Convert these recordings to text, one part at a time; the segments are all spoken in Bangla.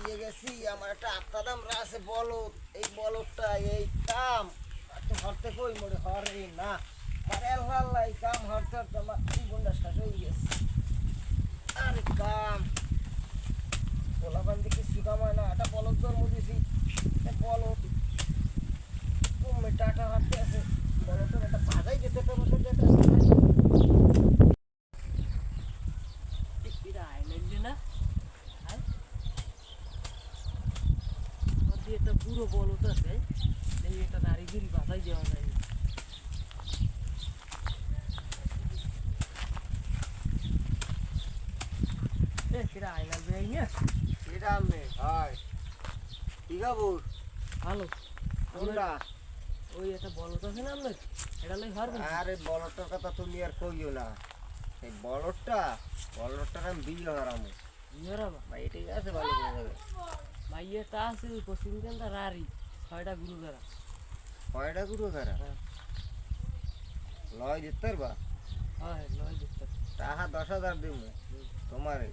ইয়ে গেছি, আমার একটা আত্মাদাম আছে, বলদ। এই বলদটা, এই কাম। একটু হরতে কই মরে? হরে না। আর আল্লাহ আল্লাহ, এই কাম হরতে হরতে আমার জীবনটা শেষ হয়ে গেছে। আর কাম। পোলাপান দিকে সুকাম হয় না একটা বলদ জন্ম দিয়েছি বলদ কমে টাটা হাঁটতে আছে বলদটার একটা বাজাই যেতে পারব সেটা একটা এরা আইলাইলে না হ্যাঁ যদি এটা পুরো এই এটা নারী গিরি বাধাই দেওয়া যায়। কিরা আইলাল বেআই না? এটা আমি হয় কি খবর? ভালো। ওই একটা বলত আছে না আপনার? এটা লই হারবেন আরে বলটার কথা তুমি আর কইও না। এই বলটটা বলটটার আমি বিয়ে হারামো। ইহরাবা ভাই ঠিক আছে ভালো করে। যাবে মাইয়েটা আছে ওই পশ্চিম কেন্দ্র রারি ছয়টা গুরু দ্বারা কয়টা গুরু খারা হ্যাঁ। লয় দিতে পারবা হয় লয় দেখতে টাকা দশ হাজার দিব তোমারে।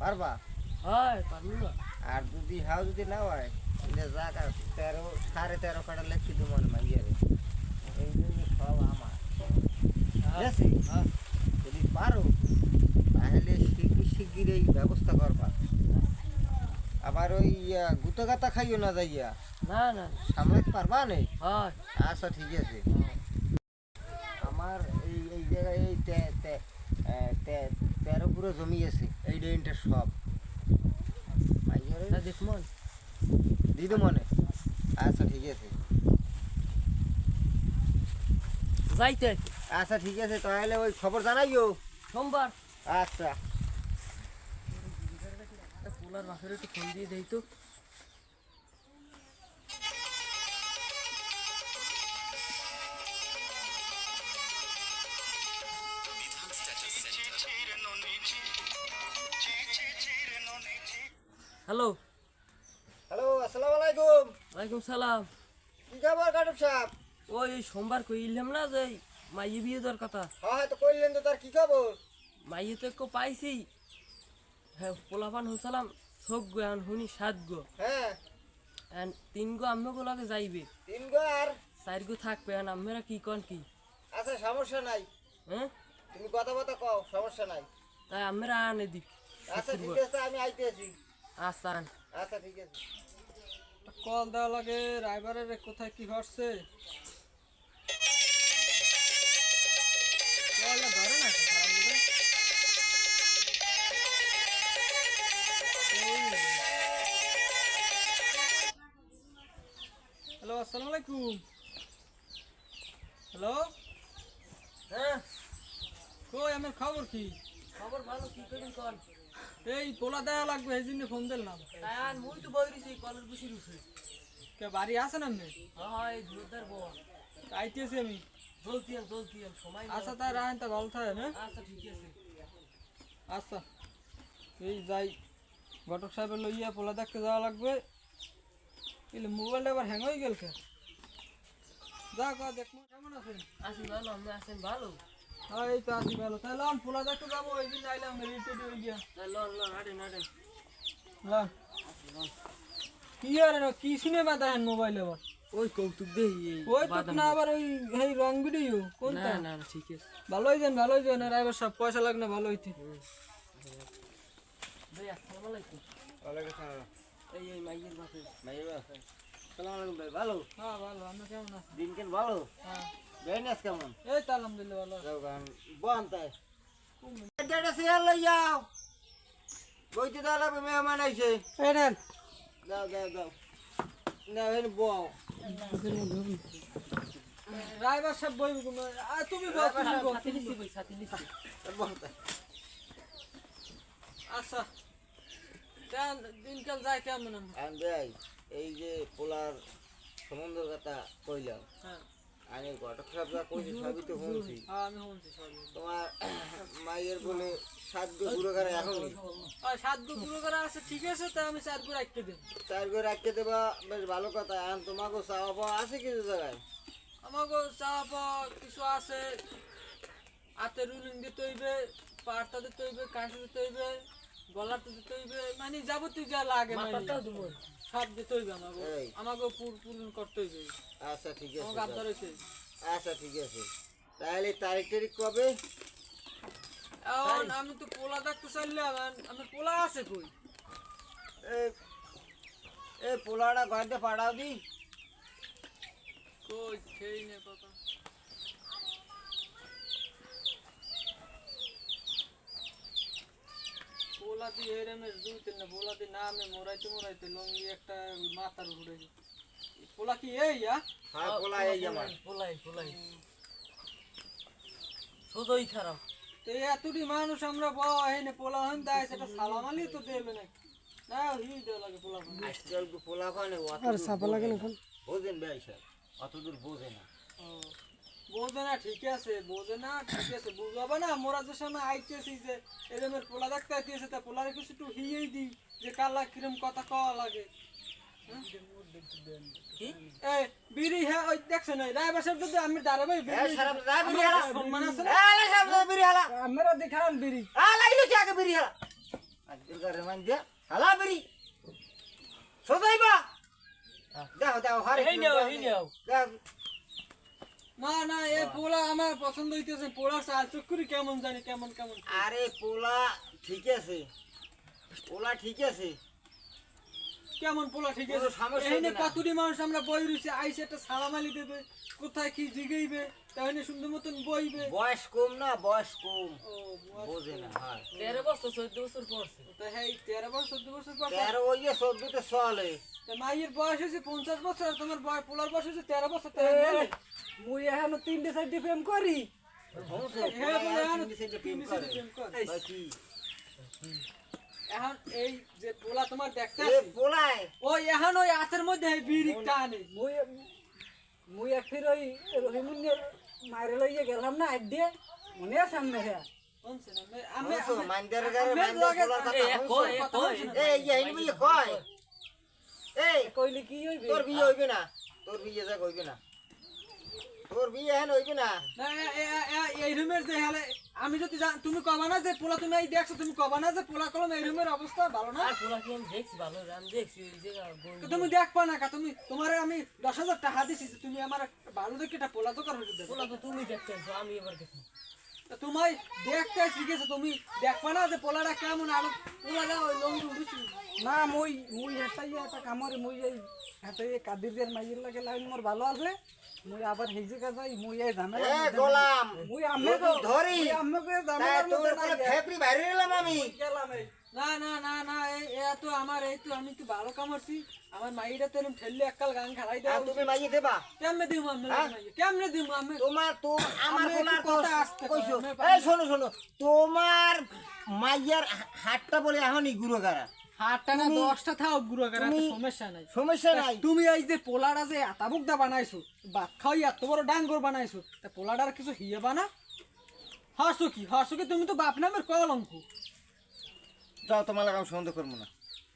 পারবা? হয় পারব আর যদি হাও যদি না হয় তাহলে যাক আর তেরো সাড়ে তেরো কাটা লেখি তোমার মাইয়ারে। এই জন্য সব আমার। আছে? হ্যাঁ। যদি পারো তাহলে শিগগির শিগগির এই ব্যবস্থা করবা। আবার ওই গুতো গাতা খাইও না যাইয়া? না না। সামলাতে পারবা নেই আচ্ছা ঠিক আছে। আমার এই এই জায়গায় এই তে- তে- তে- তেরো পুরো জমি আছে এই ডেনটা সব। দেখমন দিদি মনে আচ্ছা ঠিক আছে। যাইতে। আচ্ছা ঠিক আছে তাহলে ওই খবর জানাইও। সোমবার। আচ্ছা। পোলার বাসরে একটু ফোন দিয়ে দেই তো। হ্যালো। হ্যালো আসসালামু আলাইকুম। ওয়ালাইকুম সালাম। কি খবর কাটুক সাহেব? ওই সোমবার কইলাম না যে মাইয়ে বিয়ে দেওয়ার কথা। হ্যাঁ হয়তো কইলেন তো তার কি খবর? মাইয়ে তো একটু পাইছি। হ্যাঁ পোলাপান ছক গো এখন শুনি সাত গো। হ্যাঁ। তিন গো আম্মগো লগে যাইবে। তিন গো আর? চার গো থাকবে এখন আম্মেরা কি কন কি? আচ্ছা সমস্যা নাই। হ্যাঁ? তুমি কথা কথা কও সমস্যা নাই। তাই আম্মেরা আনে দিক। আচ্ছা ঠিক আছে আমি আইতেছি আচ্ছা আচ্ছা ঠিক আছে। কল দেওয়া লাগে রাইবারের কোথায় কি ঘটছে হ্যালো আসসালামু আলাইকুম হ্যালো হ্যাঁ। কই আমার খবর কি? খবর ভালো কি করিন কল এই পোলা দেওয়া লাগবে এই জন্য ফোন দিলাম। তাই আন মুই তো বইরিছি কলের বসে রুছে কে বাড়ি আছেন আপনি হ্যাঁ হ্যাঁ এই জোরদার বউ। আইতেছি আমি। জলদি আন জলদি আন সময় আচ্ছা তাই রাখেন তা ভালো থাকে হ্যাঁ? আচ্ছা ঠিক আছে। আচ্ছা। এই যাই। ঘটক সাহেবের লইয়া পোলা দেখতে যাওয়া লাগবে। এলে মোবাইলটা আবার হ্যাং হয়ে গেল কে? যা কা কেমন আছেন? আসি ভালো আমি আছেন ভালো? হ্যাঁ এই তো আছি ভালো। তাহলে আমি পোলা দেখতে যাব ওই দিন আইলাম রেডি হয়ে গিয়া। লন লন হাঁটেন হাঁটেন। হ্যাঁ কি আর কি সিনেমা দেখেন মোবাইল আবার? ওই কৌতুক দেই এই ওই তো না আবার ওই এই রং ভিডিও কোনটা? না না না, ঠিক আছে। ভালো হইছেন ভালো হইছেন আর এবার সব পয়সা লাগনা ভালো হইতে। ভাই আসসালামু আলাইকুম। ওয়ালাইকুম সালাম। এই এই মাইয়ের বাপে। ভাই আসসালামু আলাইকুম ভাই ভালো? হ্যাঁ ভালো আপনি কেমন আছেন? দিন কেন ভালো? হ্যাঁ। বেনেস কেমন? এই তো আলহামদুলিল্লাহ ভালো। আছি। যাও গান বন তাই। এটা সিয়ার লই যাও। বইতে দাও লাগবে মেহমান আইছে। এই নেন। দাও দাও দাও না এন বও। রাইবার সব বই তুমি বল তুমি বল সাথে লিখছি ভাই সাথে বল তাই। আচ্ছা। কেন দিনকাল যায় কেমন? আমি ভাই এই যে পোলার সম্বন্ধ কথা কইলাম। হ্যাঁ। আমি ঘটক সাহেব যা কইছি সবই তো শুনছি। হ্যাঁ তোমার মায়ের বলে সাত গো ঘরে এখনই আর সাত দু পুরো করে আছে ঠিক আছে তা আমি চার করে রাখতে দিন চার ঘরে রাখতে দেবা বেশ ভালো কথা। এখন তোমাকে চাওয়া পাওয়া আছে কিছু জায়গায়? আমাকে চাওয়া পাওয়া কিছু আছে। হাতে রুলিং দিতে হইবে পার্তা দিতে হইবে কাঁচি দিতে হইবে গলার তো মানে যাবতীয় যা লাগে মানে। সব দিতে হইবে আমাকে আমাকে পূরণ করতে হইবে। আচ্ছা ঠিক আছে আমাকে আবদার হয়েছে আচ্ছা ঠিক আছে। তাহলে তারিখ তারিখ কবে? এখন আমি তো পোলা দেখতে চাইলাম আমার পোলা আছে কই? এই পোলাটা ঘরতে পাঠাও দি। কই সেই নে কথা পোলা দিয়ে দুই তিন পোলা দিয়ে না মোরাইতে মোরাইতে লঙ্গি একটা মাথার উপরে পোলা কি এই হ্যাঁ পোলা এই আমার। পোলাই পোলাই সোজই খারাপ। তো এতটি মানুষ আমরা বাবা এনে পোলা হন তাই সেটা সালাম আলি তো দেবে নাকি? না হি দেওয়া লাগে পোলা হন আজকাল তো পোলা কানে আর সাপা লাগে না। এখন। বোঝেন ভাই অত দূর বোঝে না। বোঝে না ঠিক আছে বোঝে না ঠিক আছে বুঝাবে না। মোরা যে সময় আইতেছি যে এরমের পোলা দেখতে আইতেছে তা পোলারে কিছু একটু হিয়েই দিই যে কালা কিরম কথা কওয়া লাগে। কি? বিড়ি হ্যাঁ ওই দেখছেন ওই রায়বার সাহেব যদি আমি দাঁড়াবে এই সারা রাত বিড়ি সম্মান আছে হালা। আমরা দেখান বিড়ি। আ লাইলো কি আগে বিড়ি হালা? মান দিয়া হালা বিড়ি। সোজাইবা। দেখো দেখো হারে এই নাও এই নাও। দেখো না না এ পোলা আমার পছন্দ হইতেছে। পোলা চাল চুকুরি কেমন জানি কেমন কেমন। আরে পোলা ঠিক আছে। পোলা ঠিক আছে। কেমন পোলা ঠিক আছে? এখানে কতটি মানুষ আমরা বই রয়েছে? আইসে একটা সালামালি দেবে। কোথায় কি জিগাইবে? তাহলে সুন্দর মতন বইবে। বয়স কম না বয়স কম। ও বোঝে না হ্যাঁ। তেরো বছর চোদ্দ বছর পড়ছে। তো হ্যাঁ তেরো বছর চোদ্দ বছর পর তেরো ওই যে চোদ্দতে চলে। মাইয়ের বয়স হয়েছে পঞ্চাশ বছর আর তোমার বয়স পোলার বয়স হয়েছে তেরো বছর তেরো মুই এখন তিনটে চারটে প্রেম করি। হ্যাঁ বলে এখন তিন দিছে তিন প্রেম করে। এখন এই যে পোলা তোমার দেখতে এ পোলায়। ওই এখন ওই হাতের মধ্যে এই বিড়ি টানে। মুই মুই ফির ওই রহিমুন্নের মায়ের লইয়ে গেলাম না এক দিয়ে। মনে আছে হ্যাঁ আমি- আমি মাইন্দার গারে মাইন্দার পোলার কথা এ, হনছো? কয়, এই যে কইলে কি হইবে? তোর বিয়ে হইবে না? তোর বিয়ে যাক হইবে না? তোর বিয়ে এখন হইবে না? না, এ- এ- এ- এই রুমের যে হেলে আমি যদি তুমি কবা না যে পোলা তুমি এই দেখছ তুমি কবা না যে পোলা কলম এই রুমের অবস্থা ভালো না? পোলা কি আমি দেখছি? ভালো আমি দেখছি তুমি দেখবা না কা তুমি তোমারে আমি দশ হাজার টাকা দিছি তুমি আমার ভালো দেখে পোলা তো দেবে। পোলা তো তুমি দেখতে আমি এবার দেখি তোমায় দেখতে শিখেছো তুমি। দেখবা না যে পোলাটা কেমন আর পোলাটা ওই লঙ্গি উঠেছি না মুই মুই হেঁটাই একটা কামরে মুই এই হেঁটাই কাদিরদের মাইয়ের লাগে লাইন মোর ভালো আছে মুই আবার জায়গা যাই মুই এই ঝামেলা এ গোলাম! মুই আমি যদি ধরি। আমাকে তাই ঝামেলার তোর কোলে বাইরে এলাম আমি। গেলাম এই। না না না না এই এ তো আমার এই তো আমি তো ভালো কামারছি আমার মাইটা তো ঠেললে এককাল গান খারাই আর দেওয়া তুমি মাইয়ে দেবা? কেমনে দিম আমি হ্যাঁ? কেমনে দিম আমি তোমার তো আমার আমি কথা কইছো? এই শোনো শোনো। তোমার মাইয়ার হাতটা বলে এখনই গুরুগারা। হাতটা না দশটা থাও গুরু করে তুমি- সমস্যা নাই। সমস্যা নাই। তুমি এই যে পোলাটা যে আতাবুকদা বানাইছো খাওয়াই এত বড় ডাঙ্গর বানাইছো তা পোলাটার কিছু হিয়ে বানা? হাসো কি? হাসো কি? তুমি তো বাপ নামের কলঙ্ক। যাও তোমার লাগে আমি সম্বন্ধ করব না।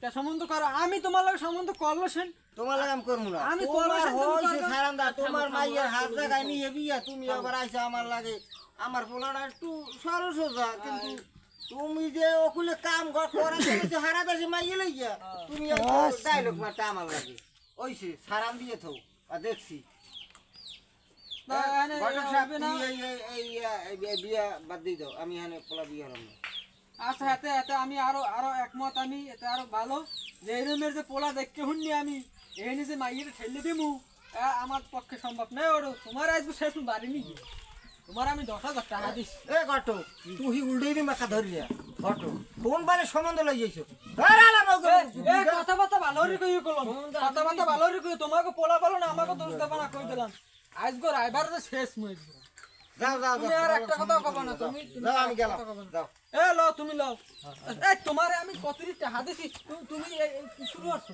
তা সম্বন্ধ করো। আমি তোমার লাগে সম্বন্ধ করল সেন। তোমার লাগে আমি করব না। আমি তোমার করব, তুমি হইছে করবা। সারান্দা তোমার মাইয়ের হাত জায়গায় নিয়ে বিয়া তুমি আবার আইসা আমার লাগে। আমার পোলাটা একটু সরল সোজা কিন্তু তুমি যে ওকুলে কাম ঘর করে হারা দেশে মাইয়ে লইয়া তুমি ডাইলগ মারতে আমার লাগে। ওইছে সারান দিয়ে থো আর দেখছি। ঘটক সাহেব, তুমি এই- এই- এই, আহ, এই বিয়া- বাদ দিয়ে দাও আমি এখানে পোলা বিয়ে হলাম না। আচ্ছা এতে এতে আমি আরও আরও একমত আমি এতে আরও ভালো। যে এই রুমের যে পোলা দেখতে শুননি আমি এই যে মাইয়ের ঠেলে দিমু এ আমার পক্ষে সম্ভব নয় ওর তোমার আসব শেষ বাড়ি নি তোমার আমি দশ হাজার টাকা দিচ্ছি এ ঘটো তুই উল্টেই মাথা ধরিয়া। ঘটো কোন বারে সম্বন্ধ লই যাইছো? কথাবার্তা ভালো রে কই করলাম কথাবার্তা ভালো রে কই তোমাকে পোলা বলো না আমাকে দোষ দেবা না কই দিলাম। রাইবার তো শেষ মই যাও যাও তুমি আর একটা কথা কবা না তুমি আমি গেলাম। যাও। এ লও তুমি লও। এই তোমারে আমি কতরি টাকা দিছি? তুমি শুরু করছ?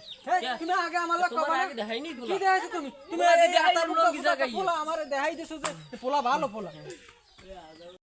তুমি আগে আমার লগ কবা না? আগে দেখাইনি কি দেখাইছো তুমি? তুমি আগে এই দেখাইনি হাতার পোলা মুখটা কি ফুটা জায়গায়? পোলা আমারে দেখাই দিছো যে পোলা ভালো পোলা।